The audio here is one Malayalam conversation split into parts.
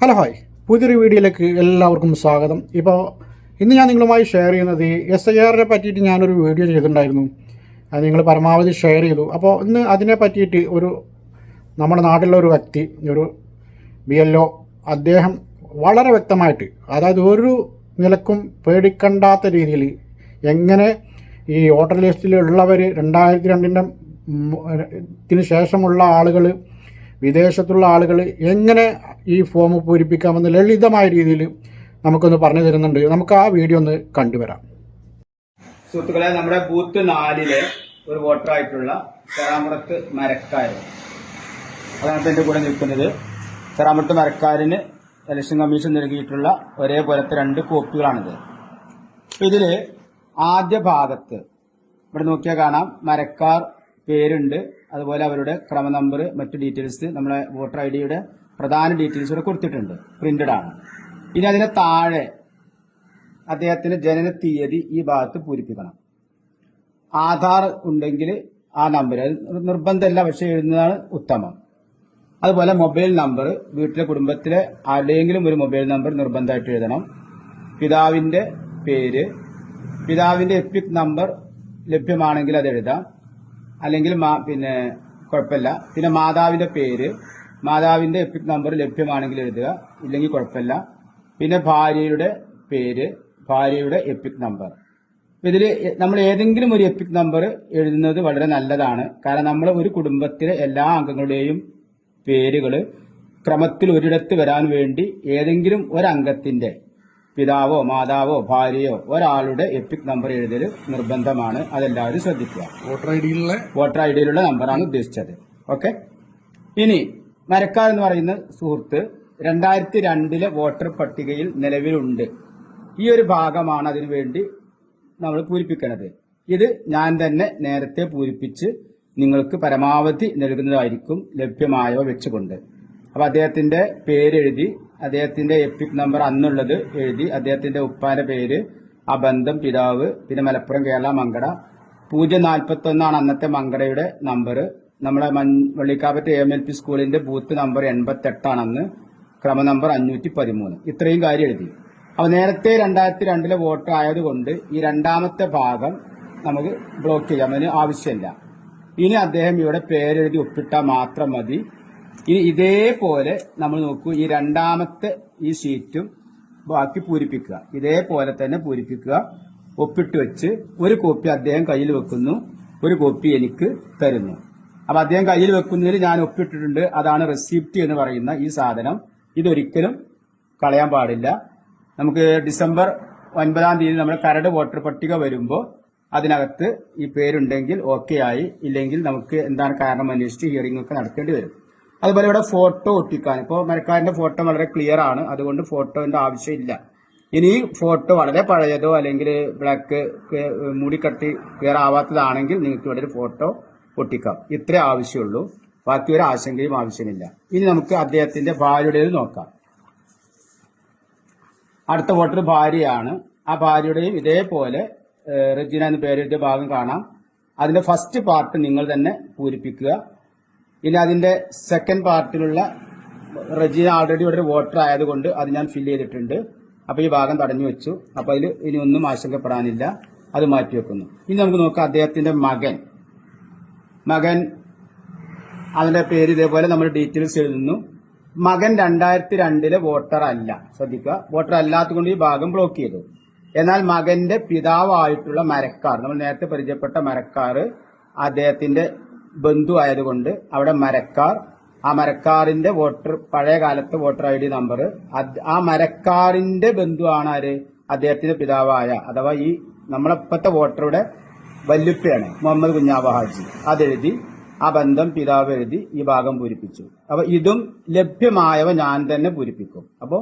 Hello hi. പുതിയൊരു വീഡിയോയിലേക്ക് എല്ലാവർക്കും സ്വാഗതം. ഇപ്പോൾ ഇന്ന് ഞാൻ നിങ്ങളുമായി ഷെയർ ചെയ്യുന്നത് എസ് ഐ ആറിനെ പറ്റിയിട്ട് ഞാനൊരു വീഡിയോ ചെയ്തിട്ടുണ്ടായിരുന്നു. അത് നിങ്ങൾ പരമാവധി ഷെയർ ചെയ്തു. അപ്പോൾ ഇന്ന് അതിനെ പറ്റിയിട്ട് ഒരു നമ്മുടെ നാട്ടിലുള്ള ഒരു വ്യക്തി ഒരു ബി എൽ ഒ അദ്ദേഹം വളരെ വ്യക്തമായിട്ട് അതായത് ഒരു നിലക്കും പേടിക്കണ്ടാത്ത രീതിയിൽ എങ്ങനെ ഈ വോട്ടർ ലിസ്റ്റിലുള്ളവർ രണ്ടായിരത്തി രണ്ടിന്റെ ശേഷമുള്ള ആളുകൾ വിദേശത്തുള്ള ആളുകൾ എങ്ങനെ ഈ ഫോം പൂരിപ്പിക്കാമെന്ന് ലളിതമായ രീതിയിൽ നമുക്കൊന്ന് പറഞ്ഞു തരുന്നുണ്ട്. നമുക്ക് ആ വീഡിയോ ഒന്ന് കണ്ടുവരാം. സുഹൃത്തുക്കളെ നമ്മുടെ ബൂത്ത് നാലിലെ ഒരു വോട്ടറായിട്ടുള്ള തെറാമുറത്ത് മരക്കാർ അതാണ് എന്റെ കൂടെ നിൽക്കുന്നത്. തെറാമുറത്ത് മരക്കാരന് ഇലക്ഷൻ കമ്മീഷൻ നൽകിയിട്ടുള്ള ഒരേപോലത്തെ രണ്ട് കോപ്പികളാണിത്. ഇതിൽ ആദ്യ ഭാഗത്ത് ഇവിടെ നോക്കിയാൽ കാണാം മരക്കാർ പേരുണ്ട്. അതുപോലെ അവരുടെ ക്രമ നമ്പർ മറ്റു ഡീറ്റെയിൽസ് നമ്മളെ വോട്ടർ ഐ ഡിയുടെ പ്രധാന ഡീറ്റെയിൽസ് ഇവിടെ കൊടുത്തിട്ടുണ്ട്. പ്രിന്റഡ് ആണ്. ഇനി അതിന് താഴെ അദ്ദേഹത്തിന്റെ ജനന തീയതി ഈ ഭാഗത്ത് പൂരിപ്പിക്കണം. ആധാർ ഉണ്ടെങ്കിൽ ആ നമ്പർ നിർബന്ധമല്ല പക്ഷെ എഴുതുന്നതാണ് ഉത്തമം. അതുപോലെ മൊബൈൽ നമ്പർ വീട്ടിലെ കുടുംബത്തിലെ ആരുടെയെങ്കിലും ഒരു മൊബൈൽ നമ്പർ നിർബന്ധമായിട്ട് എഴുതണം. പിതാവിന്റെ പേര് പിതാവിന്റെ എപ്പിക് നമ്പർ ലഭ്യമാണെങ്കിൽ അത് എഴുതാം. അല്ലെങ്കിൽ പിന്നെ കുഴപ്പമില്ല. പിന്നെ മാതാവിന്റെ പേര് മാതാവിന്റെ എപ്പിക് നമ്പർ ലഭ്യമാണെങ്കിൽ എഴുതുക. ഇല്ലെങ്കിൽ കുഴപ്പമില്ല. പിന്നെ ഭാര്യയുടെ പേര് ഭാര്യയുടെ എപ്പിക് നമ്പർ. ഇതിൽ നമ്മൾ ഏതെങ്കിലും ഒരു എപ്പിക് നമ്പർ എഴുതുന്നത് വളരെ നല്ലതാണ്. കാരണം നമ്മൾ ഒരു കുടുംബത്തിലെ എല്ലാ അംഗങ്ങളുടെയും പേരുകൾ ക്രമത്തിൽ ഒരിടത്ത് വരാൻ വേണ്ടി ഏതെങ്കിലും ഒരംഗത്തിന്റെ പിതാവോ മാതാവോ ഭാര്യയോ ഒരാളുടെ എപ്പിക് നമ്പർ എഴുതൽ നിർബന്ധമാണ്. അതെല്ലാവരും ശ്രദ്ധിക്കുക. വോട്ടർ ഐ ഡിയിലുള്ള വോട്ടർ ഐ ഡിയിലുള്ള നമ്പറാണ് ഉദ്ദേശിച്ചത്. ഓക്കെ ഇനി മരക്കാർ എന്ന് പറയുന്ന സുഹൃത്ത് രണ്ടായിരത്തി രണ്ടിലെ വോട്ടർ പട്ടികയിൽ നിലവിലുണ്ട്. ഈ ഒരു ഭാഗമാണ് അതിനു വേണ്ടി നമ്മൾ പൂരിപ്പിക്കുന്നത് ഇത് ഞാൻ തന്നെ നേരത്തെ പൂരിപ്പിച്ച് നിങ്ങൾക്ക് പരമാവധി നൽകുന്നതായിരിക്കും ലഭ്യമായവ വെച്ചുകൊണ്ട്. അപ്പൊ അദ്ദേഹത്തിന്റെ പേരെഴുതി അദ്ദേഹത്തിന്റെ എപ്പിക് നമ്പർ അന്നുള്ളത് എഴുതി അദ്ദേഹത്തിന്റെ ഉപ്പാന്റെ പേര് അബന്ധം ബന്ധം പിതാവ് പിന്നെ മലപ്പുറം കേരള മങ്കട. പൂജ്യം നാൽപ്പത്തി ഒന്നാണ് അന്നത്തെ മങ്കടയുടെ നമ്പർ നമ്മളെ മൻ- വള്ളിക്കാപ്പറ്റ എം എൽ പി സ്കൂളിന്റെ ബൂത്ത് നമ്പർ എൺപത്തെട്ടാണ് അന്ന്. ക്രമ നമ്പർ അഞ്ഞൂറ്റി പതിമൂന്ന് ഇത്രയും കാര്യം എഴുതി. അപ്പൊ നേരത്തെ രണ്ടായിരത്തി രണ്ടിലെ വോട്ട് ആയതുകൊണ്ട് ഈ രണ്ടാമത്തെ ഭാഗം നമുക്ക് ബ്ലോക്ക് ചെയ്യാം. അതിന് ആവശ്യമില്ല. ഇനി അദ്ദേഹം ഇവിടെ പേരെഴുതി ഒപ്പിട്ടാൽ മാത്രം മതി. ഇനി ഇതേപോലെ നമ്മൾ നോക്കൂ ഈ രണ്ടാമത്തെ ഈ ഷീറ്റും ബാക്കി പൂരിപ്പിക്കുക. ഇതേപോലെ തന്നെ പൂരിപ്പിക്കുക. ഒപ്പിട്ട് വെച്ച് ഒരു കോപ്പി അദ്ദേഹം കയ്യിൽ വെക്കുന്നു. ഒരു കോപ്പി എനിക്ക് തരുന്നു. അപ്പൊ അദ്ദേഹം കയ്യിൽ വെക്കുന്നതിൽ ഞാൻ ഒപ്പിട്ടിട്ടുണ്ട്. അതാണ് റെസിപ്റ്റ് എന്ന് പറയുന്ന ഈ സാധനം. ഇതൊരിക്കലും കളയാൻ പാടില്ല. നമുക്ക് ഡിസംബർ ഒൻപതാം തീയതി നമ്മുടെ കരട് വോട്ടർ പട്ടിക വരുമ്പോൾ അതിനകത്ത് ഈ പേരുണ്ടെങ്കിൽ ഓക്കെ ആയി. ഇല്ലെങ്കിൽ നമുക്ക് എന്താണ് കാരണം അന്വേഷിച്ച് ഹിയറിംഗ് ഒക്കെ നടത്തേണ്ടി വരും. അതുപോലെ ഇവിടെ ഫോട്ടോ ഒട്ടിക്കാൻ. ഇപ്പോൾ മരക്കാരന്റെ ഫോട്ടോ വളരെ ക്ലിയർ ആണ്. അതുകൊണ്ട് ഫോട്ടോന്റെ ആവശ്യമില്ല. ഇനി ഫോട്ടോ വളരെ പഴയതോ അല്ലെങ്കിൽ ബ്ലാക്ക് മൂടിക്കട്ടി ക്ലിയർ ആവാത്തതാണെങ്കിൽ നിങ്ങൾക്ക് ഇവിടെ ഒരു ഫോട്ടോ ഒട്ടിക്കാം. ഇത്രേ ആവശ്യമുള്ളൂ. ബാക്കി ഒരു ആശങ്കയും ആവശ്യമില്ല. ഇനി നമുക്ക് അദ്ദേഹത്തിന്റെ ഭാര്യയുടേത് നോക്കാം. അടുത്ത വോട്ടർ ഭാര്യയാണ്. ആ ഭാര്യയുടെയും ഇതേപോലെ റെജിന എന്ന് പേരെഴുതിയ ഭാഗം കാണാം. അതിന്റെ ഫസ്റ്റ് പാർട്ട് നിങ്ങൾ തന്നെ പൂരിപ്പിക്കുക. ഇനി അതിന്റെ സെക്കൻഡ് പാർട്ടിലുള്ള റെജീന ആൾറെഡി ഇവിടെ വോട്ടർ ആയതുകൊണ്ട് അത് ഞാൻ ഫില്ല് ചെയ്തിട്ടുണ്ട്. അപ്പോൾ ഈ ഭാഗം തടഞ്ഞു വെച്ചു. അപ്പോൾ അതിൽ ഇനി ഒന്നും ആശങ്കപ്പെടാനില്ല. അത് മാറ്റി വെക്കുന്നു. ഇനി നമുക്ക് നോക്കാം അദ്ദേഹത്തിന്റെ മകൻ. മകൻ അതിന്റെ പേര് ഇതേപോലെ നമ്മൾ ഡീറ്റെയിൽസ് എഴുതുന്നു. മകൻ രണ്ടായിരത്തി രണ്ടിലെ വോട്ടർ അല്ല. ശ്രദ്ധിക്കുക. വോട്ടർ അല്ലാത്തതുകൊണ്ട് ഈ ഭാഗം ബ്ലോക്ക് ചെയ്തു. എന്നാൽ മകന്റെ പിതാവായിട്ടുള്ള മരക്കാർ നമ്മൾ നേരത്തെ പരിചയപ്പെട്ട മരക്കാർ അദ്ദേഹത്തിന്റെ ബന്ധു ആയതുകൊണ്ട് അവിടെ മരക്കാർ ആ മരക്കാറിന്റെ വോട്ടർ പഴയ കാലത്തെ വോട്ടർ ഐ ഡി നമ്പർ ആ മരക്കാറിന്റെ ബന്ധുവാണ് ആര്? അദ്ദേഹത്തിന്റെ പിതാവായ അഥവാ ഈ നമ്മളിപ്പോഴത്തെ വോട്ടറുടെ വല്ലുപ്പയാണ് മുഹമ്മദ് കുഞ്ഞാബ ഹാജി അതെഴുതി ആ ബന്ധം പിതാവ് എഴുതി ഈ ഭാഗം പൂരിപ്പിച്ചു. അപ്പൊ ഇതും ലഭ്യമായവ ഞാൻ തന്നെ പൂരിപ്പിക്കും. അപ്പോ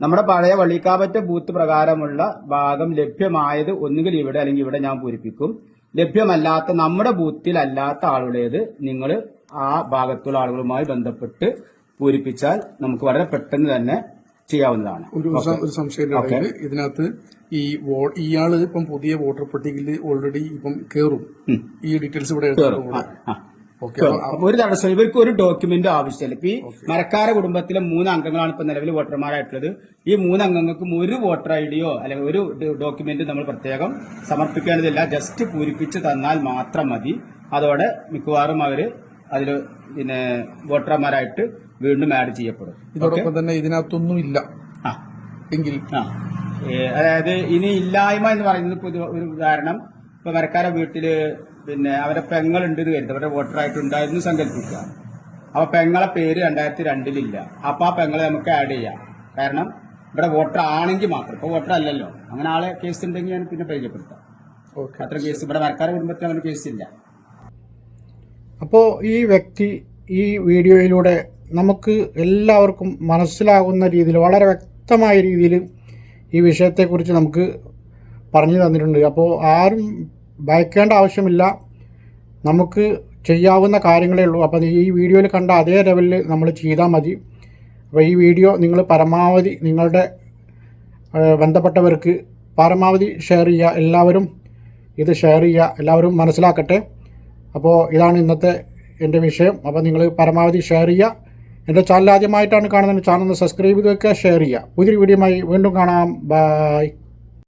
നമ്മുടെ പഴയ വള്ളിക്കാപ്പറ്റ ബൂത്ത് പ്രകാരമുള്ള ഭാഗം ലഭ്യമായത് ഒന്നുകിൽ ഇവിടെ അല്ലെങ്കിൽ ഇവിടെ ഞാൻ പൂരിപ്പിക്കും. ലഭ്യമല്ലാത്ത നമ്മുടെ ബൂത്തിൽ അല്ലാത്ത ആളുടേത് നിങ്ങൾ ആ ഭാഗത്തുള്ള ആളുകളുമായി ബന്ധപ്പെട്ട് പൂരിപ്പിച്ചാൽ നമുക്ക് വളരെ പെട്ടെന്ന് തന്നെ ചെയ്യാവുന്നതാണ്. ഒരു സംശയം ഇതിനകത്ത് ഈ വോ- ഇയാൾ ഇപ്പം പുതിയ വോട്ടർ പട്ടികയിൽ ഓൾറെഡി ഇപ്പം കേറും. ഈ ഡീറ്റെയിൽസ് ഇവിടെ ഒരു തടസ്സം ഇവർക്ക് ഒരു ഡോക്യുമെന്റ് ആവശ്യമില്ല. ഇപ്പൊ ഈ മരക്കാര കുടുംബത്തിലെ മൂന്ന് അംഗങ്ങളാണ് ഇപ്പൊ നിലവിൽ വോട്ടർമാരായിട്ടുള്ളത്. ഈ മൂന്ന് അംഗങ്ങൾക്കും ഒരു വോട്ടർ ഐ ഡിയോ അല്ലെങ്കിൽ ഒരു ഡോക്യുമെന്റ് നമ്മൾ പ്രത്യേകം സമർപ്പിക്കേണ്ടതില്ല. ജസ്റ്റ് പൂരിപ്പിച്ച് തന്നാൽ മാത്രം മതി. അതോടെ മിക്കവാറും അവർ അതിൽ പിന്നെ വോട്ടർമാരായിട്ട് വീണ്ടും ആഡ് ചെയ്യപ്പെടും. ഇതോടൊപ്പം തന്നെ ഇതിനകത്തൊന്നും ഇല്ല. ആ. എങ്കിൽ? അതായത് ഇനി ഇല്ലായ്മ എന്ന് പറയുന്നത് ഒരു ഉദാഹരണം. ഇപ്പൊ മരക്കാര വീട്ടിൽ പിന്നെ അവരെ പെങ്ങളുണ്ട് എന്ന് കരുതുക അവരുടെ വോട്ടറായിട്ട് ഉണ്ടായിരുന്നു സങ്കല്പിക്കുക. അപ്പൊ പെങ്ങളെ പേര് രണ്ടായിരത്തി രണ്ടിലില്ല. അപ്പൊ ആ പെങ്ങളെ നമുക്ക് ആഡ് ചെയ്യാം. കാരണം ഇവിടെ വോട്ടർ ആണെങ്കിൽ മാത്രം. ഇപ്പൊ വോട്ടർ അല്ലല്ലോ. അങ്ങനെ ആളെ കേസ് ഉണ്ടെങ്കിൽ ഞാൻ പിന്നെ പരിചയപ്പെടുത്താം. അത്ര കേസ് ഇവിടെ മരക്കാര കുടുംബത്തിൽ അങ്ങനെ കേസ് ഇല്ല. അപ്പോ ഈ വ്യക്തി ഈ വീഡിയോയിലൂടെ നമുക്ക് എല്ലാവർക്കും മനസ്സിലാകുന്ന രീതിയിൽ വളരെ വ്യക്തമായ രീതിയിൽ ഈ വിഷയത്തെക്കുറിച്ച് നമുക്ക് പറഞ്ഞു തന്നിട്ടുണ്ട്. അപ്പോൾ ആരും ഭയക്കേണ്ട ആവശ്യമില്ല. നമുക്ക് ചെയ്യാവുന്ന കാര്യങ്ങളേ ഉള്ളൂ. അപ്പോൾ ഈ വീഡിയോയിൽ കണ്ട അതേ ലെവലിൽ നമ്മൾ ചെയ്താൽ മതി. അപ്പോൾ ഈ വീഡിയോ നിങ്ങൾ പരമാവധി നിങ്ങളുടെ ബന്ധപ്പെട്ടവർക്ക് പരമാവധി ഷെയർ ചെയ്യുക എല്ലാവരും ഇത് ഷെയർ ചെയ്യുക എല്ലാവരും മനസ്സിലാക്കട്ടെ. അപ്പോൾ ഇതാണ് ഇന്നത്തെ എന്റെ വിഷയം. അപ്പോൾ നിങ്ങൾ പരമാവധി ഷെയർ ചെയ്യുക എന്റെ ചാനൽ ആദ്യമായിട്ടാണ് കാണുന്നത്. ചാനൽ സബ്സ്ക്രൈബ് ചെയ്ത് ഷെയർ ചെയ്യുക പുതിയൊരു വീഡിയോയുമായി വീണ്ടും കാണാം. ബൈ.